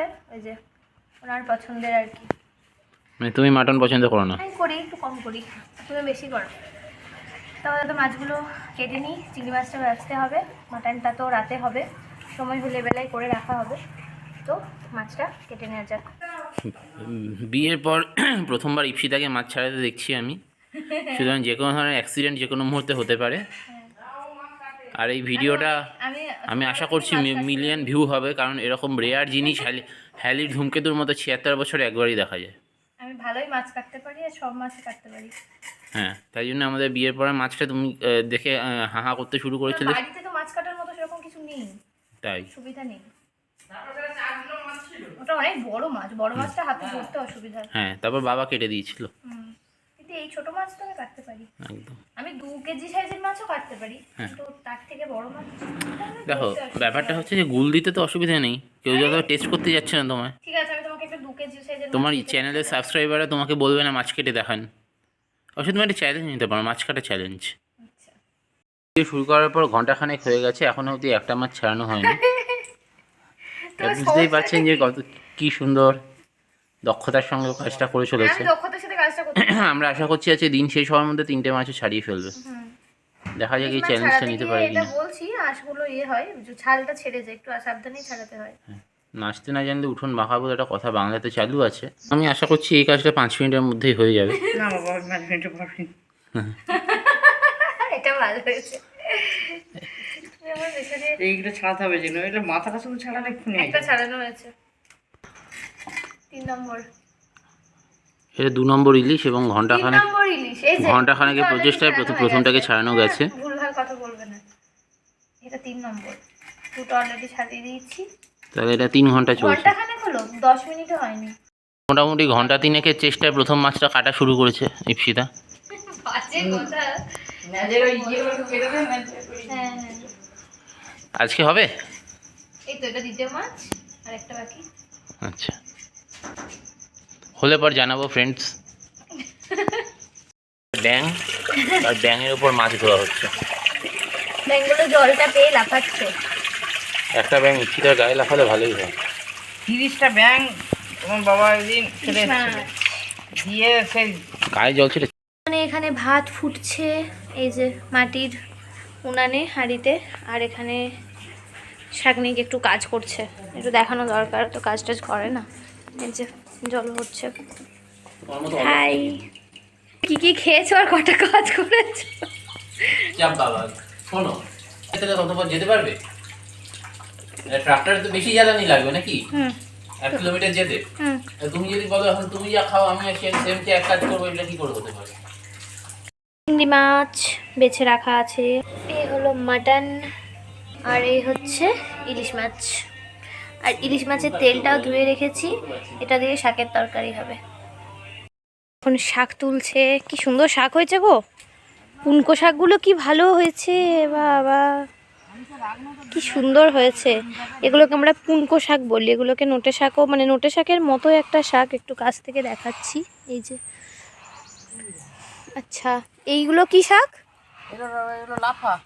হচ্ছে ওই যে ওনার পছন্দের আর কি। মানে তুমি মাটন পছন্দ করো না? আমি করি একটু কম করি তুমি বেশি করো। তাহলে তো মাছগুলো কেটে নিই চিংড়ি মাছটা ভাজতে হবে মাটনটা তো রাতে হবে সময় হলে বেলায় করে রাখা হবে। তো মাছটা কেটে নেওয়া যাক। বিয়ের পর প্রথমবার ইপসিতাকে মাছ ছাড়াতে দেখছি আমি। সুতরাং যে কোনো ধরনের অ্যাক্সিডেন্ট যে কোনো মুহূর্তে হতে পারে। আর এই ভিডিওটা আমি আশা করছি মিলিয়ন ভিউ হবে কারণ এরকম রেয়ার জিনিস হ্যালি হ্যালির ধূমকেতুর মতো ছিয়াত্তর বছরে একবারই দেখা যায়। আমি ভালোই মাছ কাটতে পারি আর সব মাছই কাটতে পারি। হ্যাঁ তাই জন্য আমাদের বিয়ের পরে মাছটা তুমি দেখে আহ, হা হা করতে শুরু করেছিলে। বাড়িতে তো মাছ কাটার মতো সেরকম কিছু নেই। তাই। সুবিধা নেই। ওটা অনেক বড় মাছ বড় মাছটা হাতে ধরতে অসুবিধা। হ্যাঁ তারপর বাবা কেটে দিয়েছিল। ছোট মাছ তো আমি কাটতে পারি। একদম। আমি দু কেজি সাইজের মাছও কাটতে পারি হ্যাঁ। কিন্তু তার থেকে বড় মাছ দেখো ব্যাপারটা হচ্ছে যে গুল দিতে তো অসুবিধা নেই কেউ যত টেস্ট করতে যাচ্ছে না তোমায়। ঠিক আছে আমি তোমাকে একটা দু কেজি সাইজের তোমার চ্যানেলের সাবস্ক্রাইবাররা তোমাকে বলবে না মাছ কেটে দেখান। অবশ্যই তুমি একটা চ্যালেঞ্জ নিতে পারো মাছ কাটা চ্যালেঞ্জ। আচ্ছা। ভিডিও শুরু করার পর ঘন্টাখানেক হয়ে গেছে এখনও অবধি একটা মাছ ছাড়ানো হয়নি। তা বুঝতেই পারছেন যে কত কি সুন্দর। দক্ষতার সঙ্গে কাজটা করে চলেছে। দক্ষতার সাথে কাজটা করতে আমরা আশা করছি আজকে দিন শেষ হওয়ার মধ্যে তিনটে মাছও ছাড়িয়ে ফেলবে। দেখা যাক এই চ্যালেঞ্জটা নিতে গিয়ে পারে এটা কিনা। বলছি আঁশগুলো ইয়ে হয় যে ছালটা ছেড়ে যায় একটু সাবধানেই ছাড়াতে হয়। নাচতে না জানলে উঠোন বাঁকা বলে একটা কথা বাংলাতে চালু আছে। আমি আশা করছি এই কাজটা পাঁচ মিনিটের মধ্যেই হয়ে যাবে। না বাবা পাঁচ মিনিটে পারবি এটা ভালো হয়েছে। এইগুলো ছাড়াতে হবে যেন এটা মাথাটা শুধু ছাড়ালে একটা ছাড়ানো হয়েছে। তিন নম্বর। এটা দু নম্বর ইলিশ এবং তিন ঘন্টাখানেক নম্বর ইলিশ এই যে ঘন্টাখানেকের প্রচেষ্টায় প্রথম- প্রথমটাকে ছাড়ানো গেছে। ভুলভাল কথা বলবে না। এটা তিন নম্বর। দুটো অলরেডি ছাড়িয়ে দিয়েছি। তাহলে এটা তিন ঘণ্টা চলছে। ঘণ্টা হলো? দশ মিনিটও হয়নি। মোটামুটি ঘণ্টা তিনেকের চেষ্টায় প্রথম মাছটা কাটা শুরু করেছে ইপসিতা ওই- হ্যাঁ হ্যাঁ। আজকে হবে? এই তো এটা দ্বিতীয় মাছ আর একটা বাকি। আচ্ছা। হলে পর জানাব ফ্রেন্ডস ব্যাং আর ব্যাঙের উপর মাছ ধোয়া হচ্ছে। ব্যাঙ্গুলো জলটা পেয়ে লাফাচ্ছে। একটা ব্যাং ইপসিতার গায়ে লাফালে ভালোই হয়। তিরিশটা ব্যাং তোমার বাবা একদিন হ্যাঁ। দিয়ে সেই গায়ে জল ছিল মানে এখানে ভাত ফুটছে এই যে মাটির উনানে হাঁড়িতে আর এখানে শাকনিক একটু কাজ করছে। একটু দেখানো দরকার তো কাজ টাজ করে না। এই যে জল হচ্ছে। হাই। কি কি খেয়েছো আর কটা কাজ করেছ? চাপ বাবা শোনো এতে ততক্ষণ যেতে পারবে? ট্রাক্টরে তো বেশি জ্বালানি লাগবে নাকি? হুম। এক কিলোমিটার যেতে। হুম। তুমি যদি বলো এখন তুমি যা খাও আমি সেম সেম এক কাজ করব এটা কি করে হতে পারে? চিংড়ি মাছ বেছে রাখা আছে। এই হলো মাটন আর এই হচ্ছে ইলিশ মাছ। আর ইলিশ মাছের তেলটাও ধুয়ে রেখেছি। এটা দিয়ে শাকের তরকারি হবে। এখন শাক তুলছে। কি সুন্দর শাক হয়েছে গো। পুনকো শাকগুলো কি ভালো হয়েছে, বাবা। কি সুন্দর হয়েছে। এগুলোকে আমরা পুনকো শাক বলি। এগুলোকে নোটে শাকও মানে নোটে শাকের মতো একটা শাক একটু কাছ থেকে দেখাচ্ছি। এই যে আচ্ছা এইগুলো কি শাক?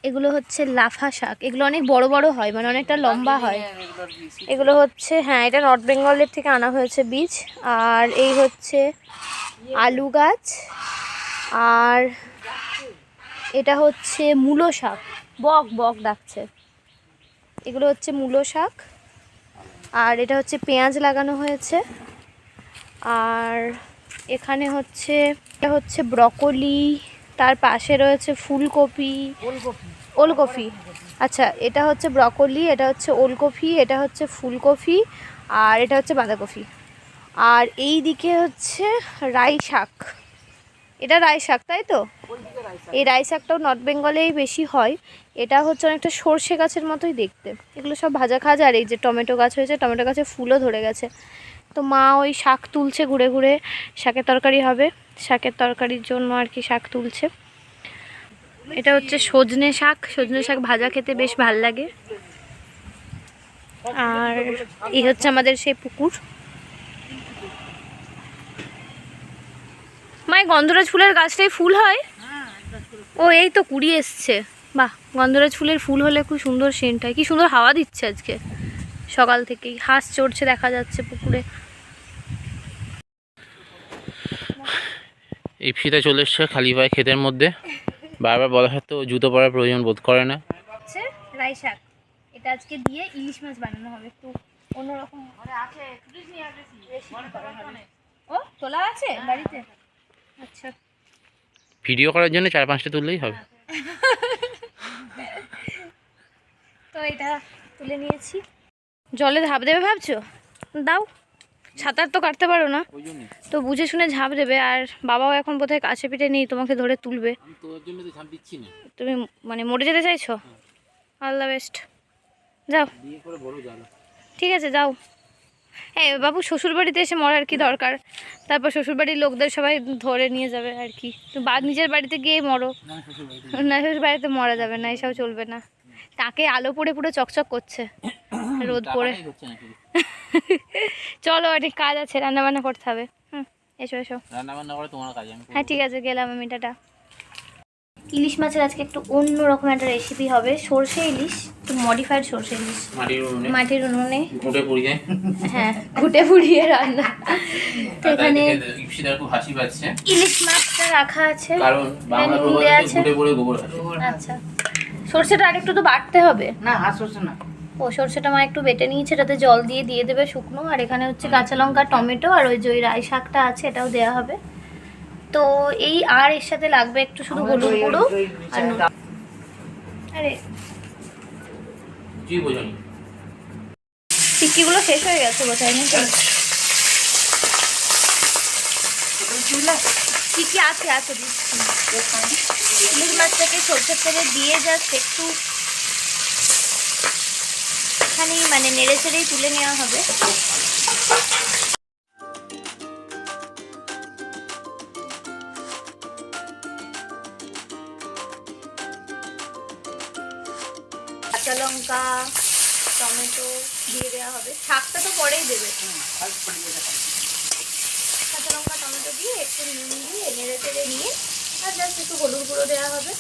এগুলো হচ্ছে লাফা শাক। এগুলো অনেক বড় বড় হয় মানে অনেকটা লম্বা হয়। এগুলো হচ্ছে হ্যাঁ এটা নর্থ বেঙ্গলের থেকে আনা হয়েছে বীজ। আর এই হচ্ছে আলু গাছ। আর এটা হচ্ছে মূলো শাক। বক বক ডাকছে। এগুলো হচ্ছে মূলো শাক। আর এটা হচ্ছে পেঁয়াজ লাগানো হয়েছে। আর এখানে হচ্ছে এটা হচ্ছে ব্রকলি। তার পাশে রয়েছে ফুলকপি। ওলকপি। আচ্ছা এটা হচ্ছে ব্রকলি এটা হচ্ছে ওলকপি এটা হচ্ছে ফুলকপি আর এটা হচ্ছে বাঁধাকপি। আর এই দিকে হচ্ছে রাই শাক। এটা রাই শাক তাই তো? এই রাই শাকটাও নর্থ বেঙ্গলেই বেশি হয়। এটা হচ্ছে অনেকটা সর্ষে গাছের মতোই দেখতে। এগুলো সব ভাজা খাজা আর এই যে টমেটো গাছ হয়েছে টমেটো গাছে ফুলও ধরে গেছে। তো মা ওই শাক তুলছে ঘুরে ঘুরে। শাকের তরকারি হবে। শাকের তরকারির জন্য আর কি শাক তুলছে। এটা হচ্ছে সজনে শাক। সজনে শাক ভাজা খেতে বেশ ভালো লাগে। আর এই হচ্ছে আমাদের সেই পুকুর। মায় গন্ধরাজ ফুলের গাছটাই ফুল হয়? ও, এই তো কুড়ি এসছে। বাহ, গন্ধরাজ ফুলের ফুল হলে খুব সুন্দর সেন্ট হয়। কি সুন্দর হাওয়া দিচ্ছে আজকে। সকাল থেকেই। হাঁস চড়ছে দেখা যাচ্ছে পুকুরে। এই ইপসিতা চলে এসছে খালি পায়ে ক্ষেতের মধ্যে। বারবার বলা সত্ত্বেও জুতো পরার প্রয়োজন বোধ করে না। হচ্ছে রাই শাক। এটা আজকে দিয়ে ইলিশ মাছ বানানো হবে। একটু অন্যরকম ও তোলা আছে বাড়িতে? আচ্ছা। ভিডিও করার জন্য চার পাঁচটা তুললেই হবে। তো এটা তুলে নিয়েছি। জলে ঝাঁপ দেবে ভাবছ? দাও সাঁতার তো কাটতে পারো না। তো বুঝে শুনে ঝাঁপ দেবে আর বাবাও এখন বোধহয় কাছে পিঠে নেই তোমাকে ধরে তুলবে। তো তুমি মানে মরে যেতে চাইছো? অল দ্য বেস্ট যাও। ঠিক আছে যাও। হ্যাঁ বাবু শ্বশুরবাড়িতে এসে মরার কি দরকার? তারপর শ্বশুরবাড়ির লোকদের সবাই ধরে নিয়ে যাবে আর কি। তুমি বা নিজের বাড়িতে গিয়ে মরো। না শ্বশুর বাড়িতে মরা যাবে না এসব চলবে না। তাকে আলো পড়ে পুরো চকচক করছে। রোদ পড়ে। চলো অনেক কাজ আছে রান্না বান্না করতে হবে। হুম এসো এসো। রান্না বান্না করে তোমার কাজ আমি হ্যাঁ ঠিক আছে গেলাম আমি টাটা। ইলিশ মাছের আজকে একটু অন্য রকম একটা রেসিপি হবে সর্ষে ইলিশ একটু মডিফাইড সর্ষে ইলিশ। মাটির উনুনে। মাটির উনুনে। ঘুঁটে পুড়িয়ে। হ্যাঁ ঘুটে পুড়িয়ে রান্না। তো এখানে খুব হাসি পাচ্ছে। ইলিশ মাছটা রাখা আছে। কারণ বাংলা আছে। ঘুটে পড়ে গোবর আচ্ছা। সর্ষেটা আরেকটু তো বাটতে হবে। না হাঁস হচ্ছে না। ও সর্ষেটা মা একটু বেটে নিয়েছে এটাতে জল দিয়ে দিয়ে দেবে শুকনো। আর এখানে হচ্ছে কাঁচা লঙ্কা টমেটো আর ওই যে ওই রাই শাকটা আছে এটাও দেওয়া হবে। তো এই আর এর সাথে লাগবে একটু শুধু হলুদ গুঁড়ো আর নুন। আরে। জি বোঝনি টিক্কিগুলো শেষ হয়ে গেছে বোধহয় নাকি টিক্কি আছে আছে দিচ্ছি। ইলিশ মাছটাকে সরষের তেলে দিয়ে জাস্ট একটু এখানেই মানে নেড়ে চেড়েই তুলে নেওয়া হবে। কাঁচা লঙ্কা, টমেটো দিয়ে দেওয়া হবে। শাকটা তো পরেই দেবে। দিয়ে একটু নুন দিয়ে নেড়ে চেড়ে নিয়ে আর জাস্ট একটু হলুদ গুঁড়ো দেওয়া হবে।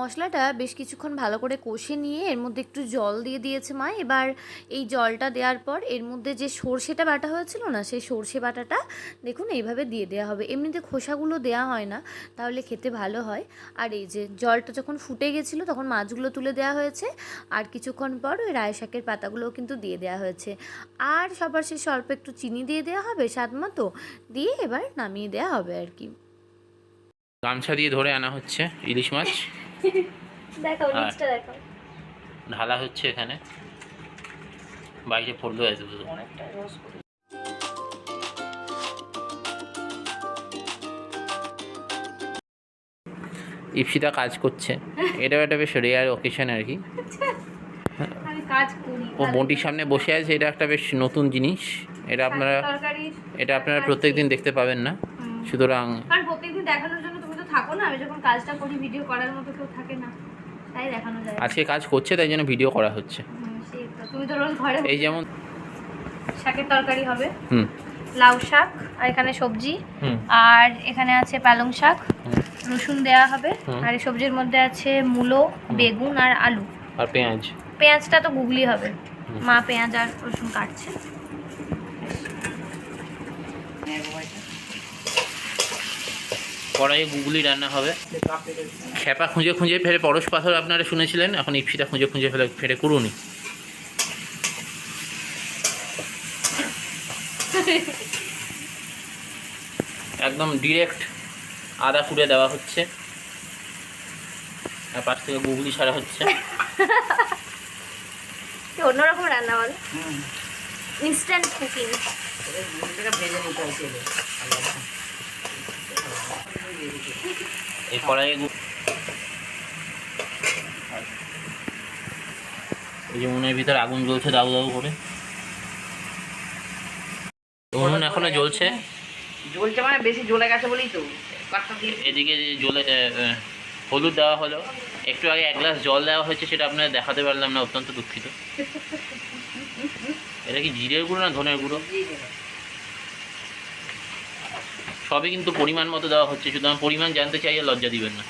মশলাটা বেশ কিছুক্ষণ ভালো করে কষে নিয়ে এর মধ্যে একটু জল দিয়ে দিয়েছে মা। এবার এই জলটা দেওয়ার পর এর মধ্যে যে সর্ষেটা বাটা হয়েছিল না, সেই সর্ষে বাটাটা দেখুন এইভাবে দিয়ে দেওয়া হবে। এমনিতে খোসাগুলো দেওয়া হয় না, তাহলে খেতে ভালো হয়। আর এই যে জলটা যখন ফুটে গেছিল, তখন মাছগুলো তুলে দেওয়া হয়েছে। আর কিছুক্ষণ পর ওই রায় শাকের পাতাগুলোও কিন্তু দিয়ে দেওয়া হয়েছে। আর সবার শেষে অল্প একটু চিনি দিয়ে দেওয়া হবে, স্বাদ মতো। দিয়ে এবার নামিয়ে দেওয়া হবে আর কি। গামছা দিয়ে ধরে আনা হচ্ছে ইলিশ মাছ। দেখাও নিচটা দেখাও। ঢালা হচ্ছে এখানে। বাইরে পড়ল আছে অনেকটা রস ইপসিতা কাজ করছে। এটাও একটা বেশ রেয়ার অকেশন আর কি। কাজ করি ও বন্টির সামনে বসে আছে এটা একটা বেশ নতুন জিনিস। এটা আপনারা এটা আপনারা প্রত্যেক দিন দেখতে পাবেন না। সুতরাং প্রত্যেকদিন দেখানোর জন্য থাকো না আমি যখন কাজটা করি ভিডিও করার মতো কেউ থাকে না। তাই দেখানো যায়। আজকে কাজ করছে তাই জন্য ভিডিও করা হচ্ছে। তুমি তো রোজ ঘরে এই যেমন শাকের তরকারি হবে। হুম। লাউ শাক আর এখানে সবজি। আর এখানে আছে পালং শাক। রসুন দেওয়া হবে। আর এই সবজির মধ্যে আছে মূলো বেগুন আর আলু। আর পেঁয়াজ। পেঁয়াজটা তো গুগলি হবে। মা পেঁয়াজ আর রসুন কাটছে নেব ভাইটা। কড়াইয়ে গুগলি রান্না হবে। খেপা খুঁজে খুঁজে ফেরে পরশ পাথর আপনারা শুনেছিলেন এখন ইপসিটা খুঁজে খুঁজে ফেলে ফেরে কুড়ুনি একদম ডিরেক্ট আদা কুড়ে দেওয়া হচ্ছে। আর পাশ থেকে গুগলি ছাড়া হচ্ছে। অন্যরকম রান্না বল? হুম। ইনস্ট্যান্ট কুকিং ভেজে নিতে। এই কড়াইয়ে এই যে উনুনের ভিতর আগুন জ্বলছে দাউ দাউ করে। উনুন এখনও জ্বলছে। জ্বলছে মানে বেশি জ্বলে গেছে বলেই তো। এদিকে জ্বলে হলুদ দেওয়া হলো। একটু আগে এক গ্লাস জল দেওয়া হয়েছে সেটা আপনারা দেখাতে পারলাম না অত্যন্ত দুঃখিত। এটা কি জিরের গুঁড়ো না ধনের গুঁড়ো? সবই কিন্তু পরিমাণ মতো দেওয়া হচ্ছে, সুতরাং পরিমাণ জানতে চাইলে লজ্জা দিবেন না।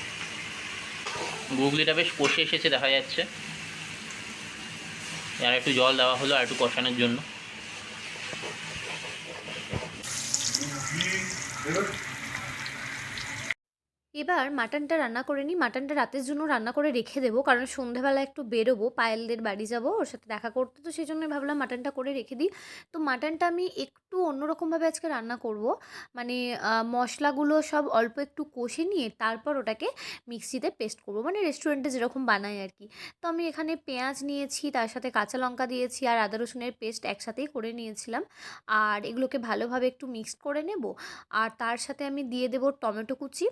গুগলিটা বেশ কষে এসেছে, দেখা যাচ্ছে। আর একটু জল দেওয়া হলো, আর একটু কষানোর জন্য। এবার মাটনটা রান্না করে নিই। মাটনটা রাতের জন্য রান্না করে রেখে দেবো। কারণ সন্ধেবেলা একটু বেরোবো, পায়েলদের বাড়ি যাব, ওর সাথে দেখা করতে। তো সেই জন্য ভাবলাম মাটনটা করে রেখে দিই। তো মাটনটা আমি একটু অন্যরকমভাবে আজকে রান্না করব। মানে মশলাগুলো সব অল্প একটু কষে নিয়ে তারপর ওটাকে মিক্সিতে পেস্ট করব। মানে রেস্টুরেন্টে যেরকম বানাই আর কি। তো আমি এখানে পেঁয়াজ নিয়েছি, তার সাথে কাঁচা লঙ্কা দিয়েছি আর আদা রসুনের পেস্ট একসাথেই করে নিয়েছিলাম। আর এগুলোকে ভালোভাবে একটু মিক্সড করে নেব। আর তার সাথে আমি দিয়ে দেবো টমেটো কুচি।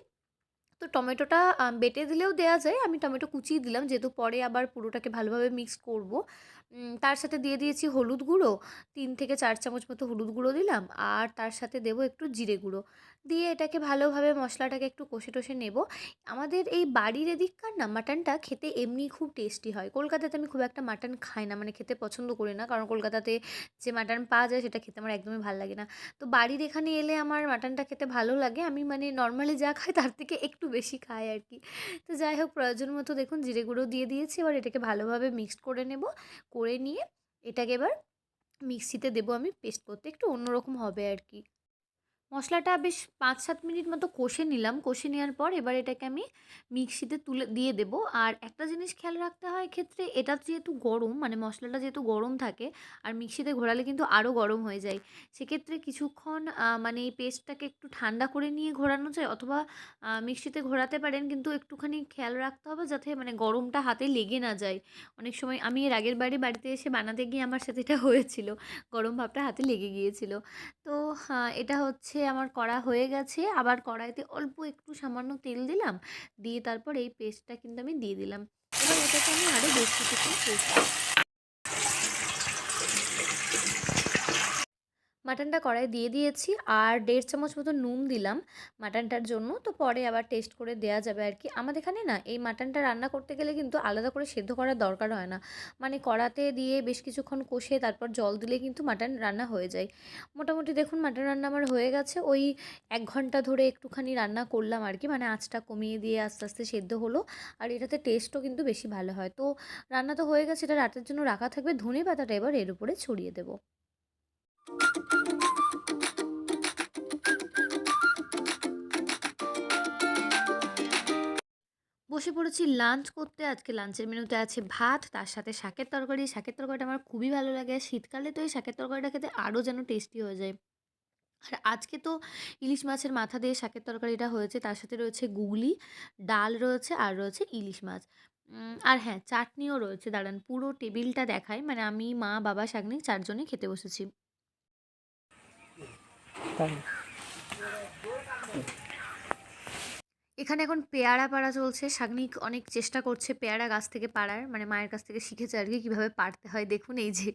তো টমেটোটা বেটে দিলেও দেওয়া যায়। আমি টমেটো কুচিয়ে দিলাম, যেহেতু পরে আবার পুরোটাকে ভালোভাবে মিক্স করব। তার সাথে দিয়ে দিয়েছি হলুদ গুঁড়ো। তিন থেকে চার চামচ মতো হলুদ গুঁড়ো দিলাম। আর তার সাথে দেবো একটু জিরে গুঁড়ো। দিয়ে এটাকে ভালোভাবে মশলাটাকে একটু কষে টষে নেব। আমাদের এই বাড়ির এদিককার না মাটনটা খেতে এমনি খুব টেস্টি হয়। কলকাতাতে আমি খুব একটা মাটন খাই না মানে খেতে পছন্দ করি না। কারণ কলকাতাতে যে মাটন পাওয়া যায় সেটা খেতে আমার একদমই ভালো লাগে না। তো বাড়ির এখানে এলে আমার মাটনটা খেতে ভালো লাগে। আমি মানে নর্মালি যা খাই তার থেকে একটু বেশি খাই আর কি। তো যাই হোক, প্রয়োজন মতো দেখুন জিরে গুঁড়ো দিয়ে দিয়েছি। এবার এটাকে ভালোভাবে মিক্সড করে নেব। করে নিয়ে এটাকে এবার মিক্সিতে দেবো আমি পেস্ট করতে। একটু অন্যরকম হবে আর কি। মশলাটা বেশ পাঁচ সাত মিনিট মতো কষে নিলাম। কষে নেওয়ার পর এবার এটাকে আমি মিক্সিতে তুলে দিয়ে দেব। আর একটা জিনিস খেয়াল রাখতে হয় ক্ষেত্রে এটা যেহেতু গরম মানে মশলাটা যেহেতু গরম থাকে আর মিক্সিতে ঘোরালে কিন্তু আরও গরম হয়ে যায়। সেক্ষেত্রে কিছুক্ষণ মানে এই পেস্টটাকে একটু ঠান্ডা করে নিয়ে ঘোরানো যায় অথবা মিক্সিতে ঘোরাতে পারেন। কিন্তু একটুখানি খেয়াল রাখতে হবে যাতে মানে গরমটা হাতে লেগে না যায়। অনেক সময় আমি এর আগের বাড়ি বাড়িতে এসে বানাতে গিয়ে আমার সাথে এটা হয়েছিল। গরম ভাবটা হাতে লেগে গিয়েছিল। তো হ্যাঁ, এটা হচ্ছে আমার কড়া হয়ে গেছে। আবার কড়াইতে অল্প একটু সামান্য তেল দিলাম। দিয়ে তারপর এই পেস্টটা কিন্তু আমি দিয়ে দিলাম। এবার এটাকে আমি আরও বেশ কিছুক্ষণ পেস্ট মাটনটা কড়াই দিয়ে দিয়েছি আর দেড় চামচ মতো নুন দিলাম মাটনটার জন্য। তো পরে আবার টেস্ট করে দেয়া যাবে আর কি। আমাদের এখানে না এই মাটনটা রান্না করতে গেলে কিন্তু আলাদা করে সেদ্ধ করার দরকার হয় না। মানে কড়াতে দিয়ে বেশ কিছুক্ষণ কষে তারপর জল দিলে কিন্তু মাটন রান্না হয়ে যায়। মোটামুটি দেখুন মাটন রান্না আমার হয়ে গেছে। ওই এক ঘণ্টা ধরে একটুখানি রান্না করলাম আর কি। মানে আঁচটা কমিয়ে দিয়ে আস্তে আস্তে সেদ্ধ হলো আর এটাতে টেস্টও কিন্তু বেশি ভালো হয়। তো রান্না তো হয়ে গেছে, এটা রাতের জন্য রাখা থাকবে। ধনে পাতাটা এবার এর উপরে ছড়িয়ে দেবো। বসে পড়েছি লাঞ্চ করতে। আজকে লাঞ্চের মেনুতে আছে ভাত, তার সাথে শাকের তরকারি। শাকের তরকারিটা আমার খুবই ভালো লাগে। শীতকালে তো এই শাকের তরকারিটা খেতে আরও যেন টেস্টি হয়ে যায়। আর আজকে তো ইলিশ মাছের মাথা দিয়ে শাকের তরকারিটা হয়েছে। তার সাথে রয়েছে গুগলি, ডাল রয়েছে আর রয়েছে ইলিশ মাছ। আর হ্যাঁ চাটনিও রয়েছে। দাঁড়ান, পুরো টেবিলটা দেখায় মানে আমি, মা, বাবা, শাগনি চারজনে খেতে বসেছি। এখানে এখন পেয়ারা পাড়া চলছে। শাগনিক অনেক চেষ্টা করছে পেয়ারা গাছ থেকে পাড়ার। মানে মায়ের কাছ থেকে শিখেছে আর কি কীভাবে পাড়তে হয়। দেখুন এই যে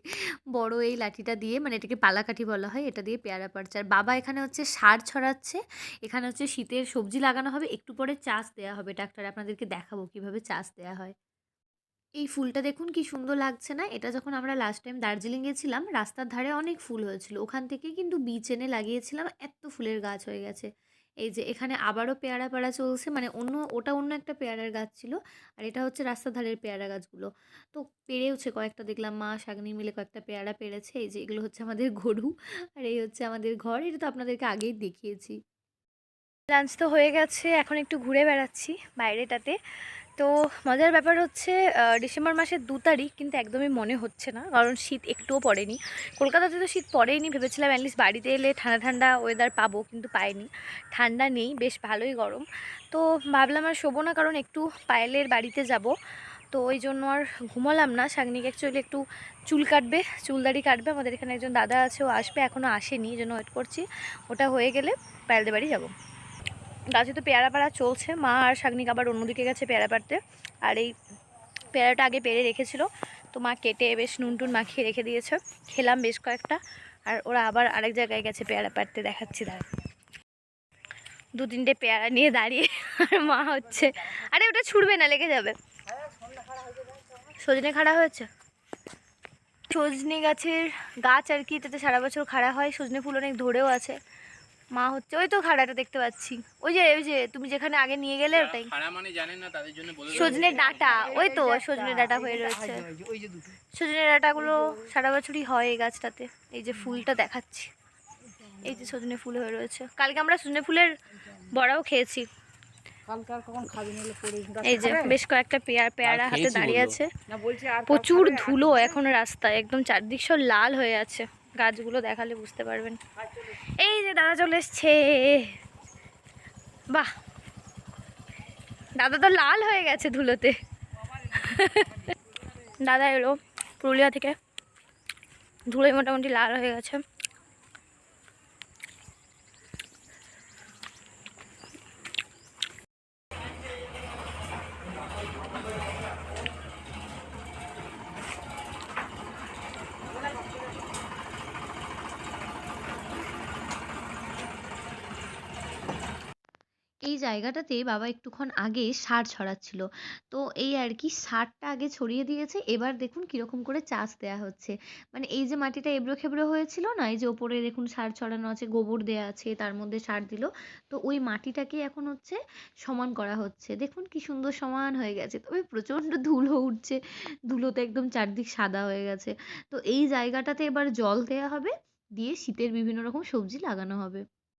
বড় এই লাঠিটা দিয়ে মানে এটাকে পালাকাঠি বলা হয়, এটা দিয়ে পেয়ারা পাড়ছে। আর বাবা এখানে হচ্ছে সার ছড়াচ্ছে। এখানে হচ্ছে শীতের সবজি লাগানো হবে। একটু পরে চাষ দেওয়া হবে। ডাক্তার আপনাদেরকে দেখাবো কীভাবে চাষ দেওয়া হয়। এই ফুলটা দেখুন কি সুন্দর লাগছে না? এটা যখন আমরা লাস্ট টাইম দার্জিলিং গেছিলাম রাস্তার ধারে অনেক ফুল হয়েছিল। ওখান থেকে কিন্তু বীজ এনে লাগিয়েছিলাম। এত ফুলের গাছ হয়ে গেছে। এই যে এখানে আবারও পেয়ারা পাড়া চলছে। মানে অন্য, ওটা অন্য একটা পেয়ারার গাছ ছিল আর এটা হচ্ছে রাস্তা ধারের পেয়ারা গাছগুলো। তো পেরেওছে কয়েকটা দেখলাম, মা শাগনি মিলে কয়েকটা পেয়ারা পেরেছে। এই যে এগুলো হচ্ছে আমাদের গরু আর এই হচ্ছে আমাদের ঘর। এটা তো আপনাদেরকে আগেই দেখিয়েছি। লাঞ্চ তো হয়ে গেছে, এখন একটু ঘুরে বেড়াচ্ছি বাইরেটাতে। তো মজার ব্যাপার হচ্ছে ডিসেম্বর মাসের দু তারিখ কিন্তু একদমই মনে হচ্ছে না, কারণ শীত একটুও পড়েনি। কলকাতাতে তো শীত পড়েইনি ভেবেছিলাম অ্যাটলিস্ট বাড়িতে এলে ঠান্ডা ঠান্ডা ওয়েদার পাবো, কিন্তু পাইনি। ঠান্ডা নেই, বেশ ভালোই গরম। তো ভাবলাম আর শোবো না, কারণ একটু পায়েলের বাড়িতে যাব। তো ওই জন্য আর ঘুমালাম না। শাগনিক অ্যাকচুয়ালি একটু চুল কাটবে, চুলদাড়ি কাটবে। আমাদের এখানে একজন দাদা আছে, ও আসবে এখনও আসেনি, এই জন্য ওয়েট করছি। ওটা হয়ে গেলে পায়েলদের বাড়ি যাব। গাছে তো পেয়ারা পাড়া চলছে। মা আর শাগনিক আবার অন্যদিকে গেছে পেয়ারা পাড়তে। আর এই পেয়ারাটা আগে পেরে রেখেছিল। তো মা কেটে বেশ নুন টুন মাখিয়ে রেখে দিয়েছে। খেলাম বেশ কয়েকটা। আর ওরা আবার আরেক জায়গায় গেছে পেয়ারা পাড়তে। দেখাচ্ছি দাঁড়া দু তিনটে পেয়ারা নিয়ে দাঁড়িয়ে আর মা হচ্ছে আরে, ওটা ছুটবে না, লেগে যাবে। সজনে খাড়া হয়েছে? সজনে গাছের গাছ আর কি, তাতে সারা বছর খাড়া হয়। সজনে ফুল অনেক ধরেও আছে। মা হচ্ছে ওই তো খাড়াটা দেখতে পাচ্ছি। ওই যে ওই যে তুমি যেখানে আগে নিয়ে গেলে ওটাই। খাড়া মানে জানেন না তাদের জন্য বলে সজনে ডাঁটা ওই তো সজনে ডাঁটা হয়ে রয়েছে। ওই যে দুটো। সজনে ডাঁটাগুলো সারা বছরই হয় এই গাছটাতে। এই যে ফুলটা দেখাচ্ছি। এই যে সজনে ফুল হয়ে রয়েছে। কালকে আমরা সজনে ফুলের বড়াও খেয়েছি। এই যে বেশ কয়েকটা পেয়ার পেয়ারা হাতে দাঁড়িয়ে আছে। না বলছি আর প্রচুর ধুলো এখন রাস্তায় একদম চারদিক সব লাল হয়ে আছে। গাছগুলো দেখালে বুঝতে পারবেন। এই যে দাদা চলে এসছে। বাহ! দাদা তো লাল হয়ে গেছে ধুলোতে। দাদা এলো পুরুলিয়া থেকে। ধুলোয় মোটামুটি লাল হয়ে গেছে। এই জায়গাটাতে বাবা একটুক্ষণ আগে সার ছড়াচ্ছিল। তো এই আর কি, সারটা আগে ছড়িয়ে দিয়েছে। এবার দেখুন কীরকম করে চাষ দেওয়া হচ্ছে। মানে এই যে মাটিটা এবড়ো খেবড়ো হয়েছিল না, এই যে ওপরে দেখুন সার ছড়ানো আছে, গোবর দেওয়া আছে, তার মধ্যে সার দিল। তো ওই মাটিটাকে এখন হচ্ছে সমান করা হচ্ছে। দেখুন কি সুন্দর সমান হয়ে গেছে। তবে প্রচণ্ড ধুলো উঠছে। ধুলোতে একদম চারদিক সাদা হয়ে গেছে। তো এই জায়গাটাতে এবার জল দেওয়া হবে। দিয়ে শীতের বিভিন্ন রকম সবজি লাগানো হবে।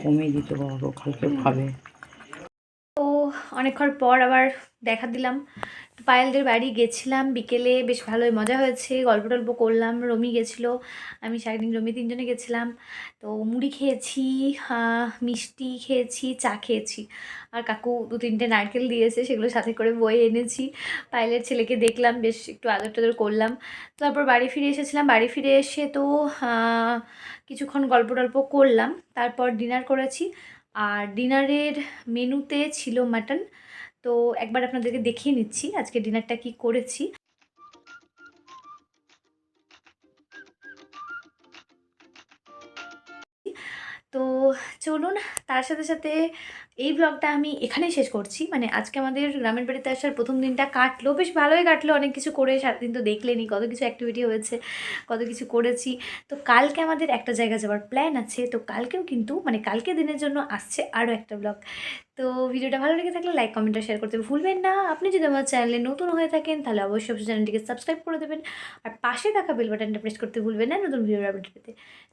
কমিয়ে দিতে পারব কালকে খাবে তো অনেকক্ষণ পর আবার দেখা দিলাম। পায়েলদের বাড়ি গেছিলাম, বিকেলে বেশ ভালোই মজা হয়েছে গল্প টল্প করলাম, রমি গেছিল, আমি সারাদিন রমি তিনজনে গেছিলাম। তো মুড়ি খেয়েছি মিষ্টি খেয়েছি, চা খেয়েছি। আর কাকু দু তিনটে নারকেল দিয়েছে, সেগুলো সাথে করে বয়ে এনেছি। পায়েলের ছেলেকে দেখলাম, বেশ একটু আদর টাদর করলাম। তারপর বাড়ি ফিরে এসেছিলাম, বাড়ি ফিরে এসে তো কিছুক্ষণ গল্প টল্প করলাম। তারপর ডিনার করেছি। আর ডিনারের মেনুতে ছিল মাটন। তো একবার আপনাদেরকে দেখিয়ে নিচ্ছি আজকে ডিনারটা কি করেছি। চলুন, তার সাথে সাথে এই ব্লগটা আমি এখানেই শেষ করছি। মানে আজকে আমাদের গ্রামের বাড়িতে আসার প্রথম দিনটা কাটলো, বেশ ভালোই কাটলো। অনেক কিছু করে সারাদিন তো দেখলেনি কত কিছু অ্যাক্টিভিটি হয়েছে, কত কিছু করেছি। তো কালকে আমাদের একটা জায়গা যাওয়ার প্ল্যান আছে, তো কালকেও কিন্তু মানে কালকে দিনের জন্য আসছে আরও একটা ব্লগ তো ভিডিওটা ভালো লেগে থাকলে লাইক কমেন্ট আর শেয়ার করতে ভুলবেন না। আপনি যদি আমার চ্যানেলে নতুন হয়ে থাকেন, তাহলে অবশ্যই চ্যানেলটিকে সাবস্ক্রাইব করে দেবেন। আর পাশে থাকা বেল বাটনটা প্রেস করতে ভুলবেন না নতুন ভিডিও আপডেট পেতে।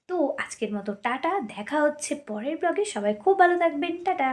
তো আজকের মতো টাটা দেখা হচ্ছে পরের ব্লগে। সবাই খুব ভালো থাকবেন। টাটা।